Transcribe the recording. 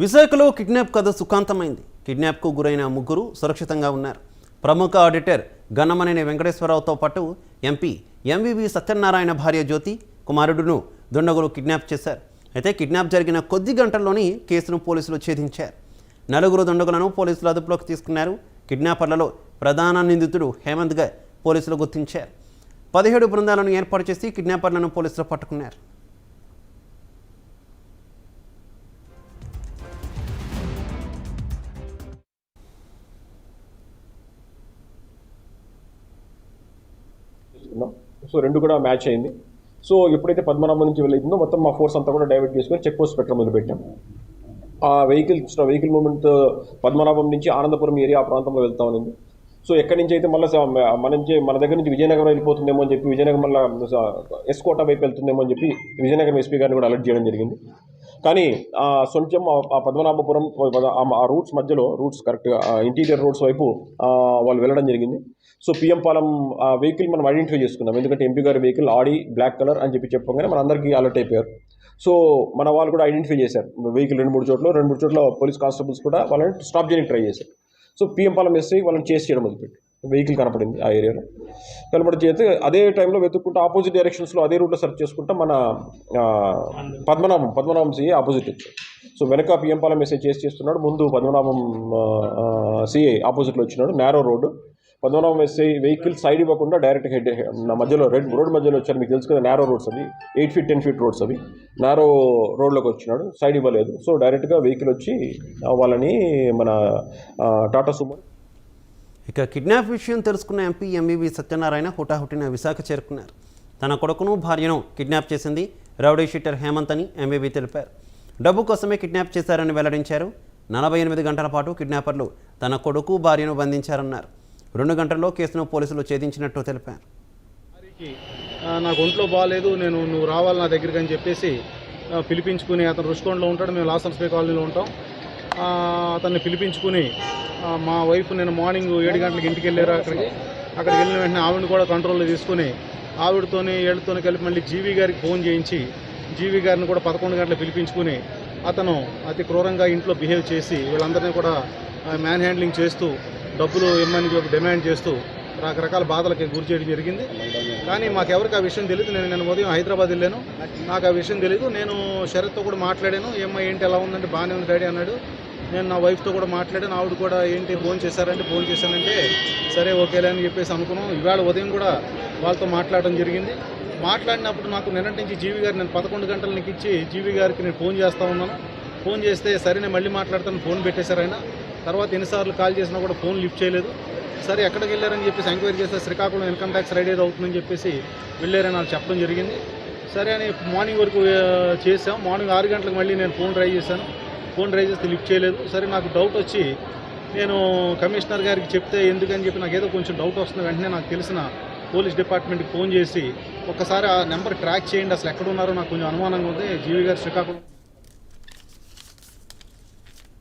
విశాఖలో కిడ్నాప్ కథ సుఖాంతమైంది. కిడ్నాప్కు గురైన ముగ్గురు సురక్షితంగా ఉన్నారు. ప్రముఖ ఆడిటర్ గన్నమనేని వెంకటేశ్వరరావుతో పాటు ఎంపీ ఎంవివి సత్యనారాయణ భార్య జ్యోతి కుమారుడును దుండగులు కిడ్నాప్ చేశారు. అయితే కిడ్నాప్ జరిగిన కొద్ది గంటల్లోనే కేసును పోలీసులు ఛేదించారు. నలుగురు దుండగులను పోలీసులు అదుపులోకి తీసుకున్నారు. కిడ్నాపర్లలో ప్రధాన నిందితుడు హేమంత్గా పోలీసులు గుర్తించారు. పదిహేడు బృందాలను ఏర్పాటు చేసి కిడ్నాపర్లను పోలీసులు పట్టుకున్నారు. చేసుకున్నాం సో రెండు కూడా మ్యాచ్ అయింది. సో ఎప్పుడైతే పద్మనాభం నుంచి వెళ్ళిందో మొత్తం మా ఫోర్స్ అంతా కూడా డైవర్ట్ చేసుకొని చెక్ పోస్ట్ పెట్టడం మొదలుపెట్టాం ఆ వెహికల్ వెహికల్ మూమెంట్ పద్మనాభం నుంచి ఆనందపురం ఏరియా ఆ ప్రాంతంలో వెళ్తా ఉంది సో ఎక్కడి నుంచి అయితే మళ్ళీ మన నుంచి మన దగ్గర నుంచి విజయనగరం వెళ్ళిపోతుందేమో అని చెప్పి విజయనగరం మళ్ళీ ఎస్కోట వైపు వెళ్తుందేమో అని చెప్పి విజయనగరం ఎస్పీ గారిని కూడా అలర్ట్ చేయడం జరిగింది. కానీ ఆ సొంచెం ఆ- పద్మనాభపురం ఆ- రూట్స్ మధ్యలో రూట్స్ కరెక్ట్గా ఇంటీరియర్ రోడ్స్ వైపు వాళ్ళు వెళ్ళడం జరిగింది. సో పిఎం పాలెం ఆ వెహికల్ మనం ఐడెంటిఫై చేసుకున్నాం ఎందుకంటే ఎంపీ గారి వెహికల్ ఆడి బ్లాక్ కలర్ అని చెప్పి చెప్పగానే మన అందరికీ అలర్ట్ అయిపోయారు. సో మన వాళ్ళు కూడా ఐడెంటిఫై చేశారు. వెహికల్ రెండు మూడు చోట్ల రెండు మూడు చోట్ల పోలీస్ కానిస్టేబుల్స్ కూడా వాళ్ళని స్టాప్ చేయడానికి ట్రై చేశారు. సో పిఎం పాలెం ఎస్ఐ వాళ్ళని చేసి చేయడం మొదలుపెట్టి వెహికల్ కనపడింది ఆ ఏరియాలో. కనపడి చేస్తే అదే టైంలో వెతుక్కుంటూ ఆపోజిట్ డైరెక్షన్స్లో అదే రూట్లో సెర్చ్ చేసుకుంటా మన Padmanabham Padmanabham CI opposite so వెనక పిఎం పాలెం ఎస్ఐ చేసి చేస్తున్నాడు. ముందు పద్మనాభం సిఐ ఆపోజిట్లో వచ్చినాడు. Narrow road Padmanabham SI vehicle side ఇవ్వకుండా డైరెక్ట్ హెడ్ నా మధ్యలో రెడ్ రోడ్ మధ్యలో వచ్చారు. మీకు తెలుసు కదా నేరో రోడ్స్ అవి. Eight feet ten feet roads అవి. నేరో రోడ్లోకి వచ్చినాడు. సైడ్ ఇవ్వలేదు. సో డైరెక్ట్గా వెహికల్ వచ్చి వాళ్ళని మన టాటా సుమో ఇక కిడ్నాప్ విషయం తెలుసుకున్న ఎంపీ ఎంవివి సత్యనారాయణ హుటాహుటిన విశాఖ చేరుకున్నారు. తన కొడుకును భార్యను కిడ్నాప్ చేసింది రౌడీ షీటర్ హేమంత్ అని ఎంబీబీ తెలిపారు. డబ్బు కోసమే కిడ్నాప్ చేశారని వెల్లడించారు. నలభై ఎనిమిది గంటల పాటు కిడ్నాపర్లు తన కొడుకు భార్యను బంధించారన్నారు. రెండు గంటల్లో కేసును పోలీసులు ఛేదించినట్టు తెలిపారు. నాకు ఒంట్లో బాగాలేదు నేను నువ్వు రావాలి నా దగ్గరికి అని చెప్పేసి పిలిపించుకుని అతను రుషికొండలో ఉంటాడు మేము లాసన్స్ బే కాలనీలో ఉంటాం. అతన్ని పిలిపించుకుని మా వైఫ్ నేను మార్నింగ్ ఏడు గంటలకు ఇంటికి వెళ్ళారు అక్కడికి? అక్కడికి వెళ్ళిన వెంటనే ఆవిడని కూడా కంట్రోల్లో తీసుకుని ఆవిడతోని ఏళ్ళతోని కలిపి మళ్ళీ జీవి గారికి ఫోన్ చేయించి జీవి గారిని కూడా పదకొండు గంటలు పిలిపించుకుని అతను అతి క్రూరంగా ఇంట్లో బిహేవ్ చేసి వీళ్ళందరినీ కూడా మ్యాన్ హ్యాండ్లింగ్ చేస్తూ డబ్బులు ఇమ్మని చెప్పి డిమాండ్ చేస్తూ రకరకాల బాధలకి గురి చేయడం జరిగింది. కానీ మాకెవరికి ఆ విషయం తెలియదు నేను నేను ఉదయం హైదరాబాద్ వెళ్ళాను. నాకు ఆ విషయం తెలియదు నేను శరత్తో కూడా మాట్లాడాను. ఏమ్మా ఏంటి ఎలా ఉందంటే బాగానే ఉంది డాడీ అన్నాడు. నేను నా వైఫ్తో కూడా మాట్లాడాను. ఆవిడ కూడా ఏంటి ఫోన్ చేశారంటే ఫోన్ చేశానంటే సరే ఓకేలే అని చెప్పేసి అనుకున్నాం. ఇవాళ ఉదయం కూడా వాళ్ళతో మాట్లాడడం జరిగింది. మాట్లాడినప్పుడు నాకు నిన్నటి నుంచి జీవి గారు నేను పదకొండు గంటల ఇచ్చి జీవి గారికి నేను ఫోన్ చేస్తూ ఉన్నాను. ఫోన్ చేస్తే సరే నేను మళ్ళీ మాట్లాడతాను. ఫోన్ పెట్టేశారు ఆయన. తర్వాత ఎన్నిసార్లు కాల్ చేసినా కూడా ఫోన్ లిఫ్ట్ చేయలేదు. సరే ఎక్కడికి వెళ్ళారని చెప్పేసి ఎంక్వైరీ చేస్తే శ్రీకాకుళం ఇన్కమ్ ట్యాక్స్ రైడ్ ఏదో అవుతుందని చెప్పేసి వెళ్ళారని వాళ్ళు చెప్పడం జరిగింది. సరే అని మార్నింగ్ వరకు చేసాం మార్నింగ్ ఆరు గంటలకు మళ్ళీ నేను ఫోన్ ట్రై చేశాను. ఫోన్ ట్రై చేస్తే లిఫ్ట్ చేయలేదు. సరే నాకు డౌట్ వచ్చి నేను కమిషనర్ గారికి చెప్తే ఎందుకని చెప్పి నాకు ఏదో కొంచెం డౌట్ వస్తుంది. వెంటనే నాకు తెలిసిన పోలీస్ డిపార్ట్మెంట్కి ఫోన్ చేసి ఒక్కసారి ఆ నెంబర్ ట్రాక్ చేయండి. అసలు ఎక్కడ ఉన్నారో నాకు కొంచెం అనుమానంగా ఉంది. జీవి గారు శ్రీకాకుళం